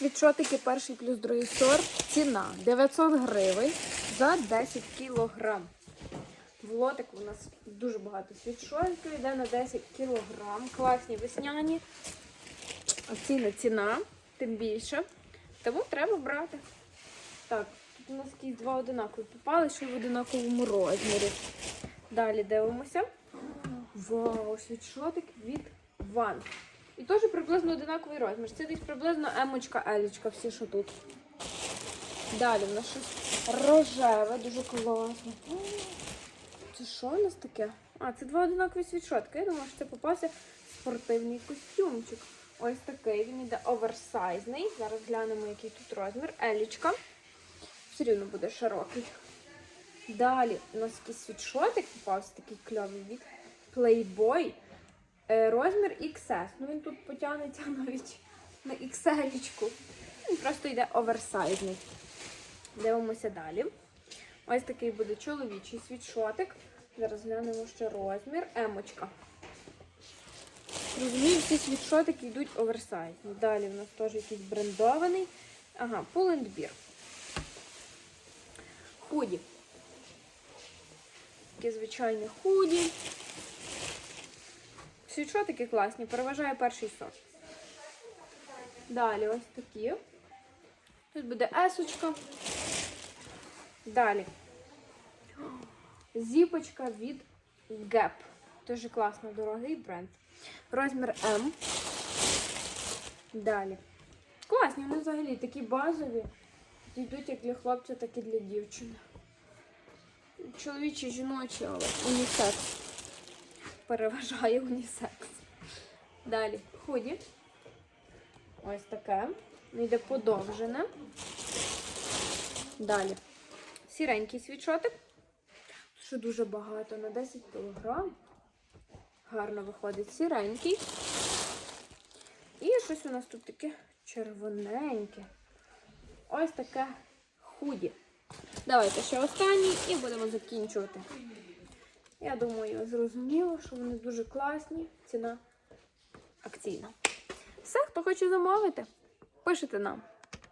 світшотики перший плюс другий сорт. Ціна 900 гривень за 10 кілограм. В лотику у нас дуже багато світшотиків, йде на 10 кілограм. Класні весняні. Ціна ціна, тим більше. Тому треба брати. Так, тут у нас якісь два одинакові попали, що в одинаковому розмірі. Далі дивимося. Вау, світшотик від Ван. І теж приблизно одинаковий розмір. Це десь приблизно емочка, елічка, всі, що тут. Далі в нас щось рожеве, дуже класно. Це що у нас таке? А, це два одинакові світшотки. Я думала, що це попався спортивний костюмчик. Ось такий. Він іде оверсайзний. Зараз глянемо, який тут розмір. Елічка. Все рівно буде широкий. Далі у нас якийсь світшотик попався такий кльовий від Playboy. Е, Розмір XS. Ну він тут потягнеться навіть на XL. Він просто йде оверсайзний. Дивимося далі. Ось такий буде чоловічий світшотик. Зараз глянемо ще розмір. Емочка. Розумію, всі світшотики йдуть оверсайзні. Далі у нас теж якийсь брендований. Ага, пулендбір. Худі. Таке звичайне худі. Світшотики класні, переважає перший сорт. Далі ось такі. Тут буде есочка. Далі. Зіпочка від Gap. Дуже класно, дорогий бренд. Розмір М. Далі. Класні, вони взагалі такі базові. Йдуть як для хлопця, так і для дівчини. Чоловічі, жіночі, але унісекс. Переважає унісекс. Далі худі. Ось таке. Йде подовжене. Далі. Сіренький світшотик. Що дуже багато, на 10 кг. Гарно виходить сіренький. І щось у нас тут таке червоненьке. Ось таке худі. Давайте ще останній і будемо закінчувати. Я думаю, зрозуміло, що вони дуже класні. Ціна акційна. Все, хто хоче замовити, пишете нам.